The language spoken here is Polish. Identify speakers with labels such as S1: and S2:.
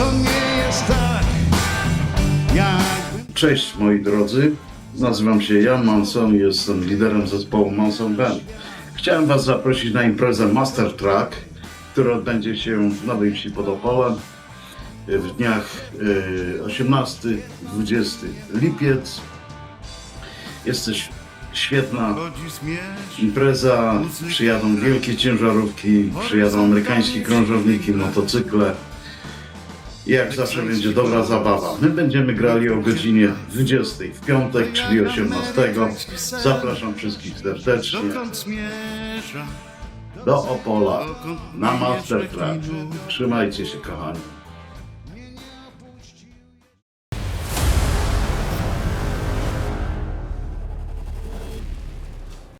S1: To nie jest tak, jak... Cześć moi drodzy, nazywam się Jan Manson i jestem liderem zespołu Manson Band. Chciałem was zaprosić na imprezę Master Track, która odbędzie się w Nowej Wsi pod Opolem w dniach e, 18-20 lipiec. Jest świetna impreza, przyjadą wielkie ciężarówki, przyjadą amerykańskie krążowniki, motocykle. Jak zawsze będzie dobra zabawa. My będziemy grali o godzinie 20 w piątek, czyli 18. Zapraszam wszystkich serdecznie do Opola na Master Track. Trzymajcie się kochani.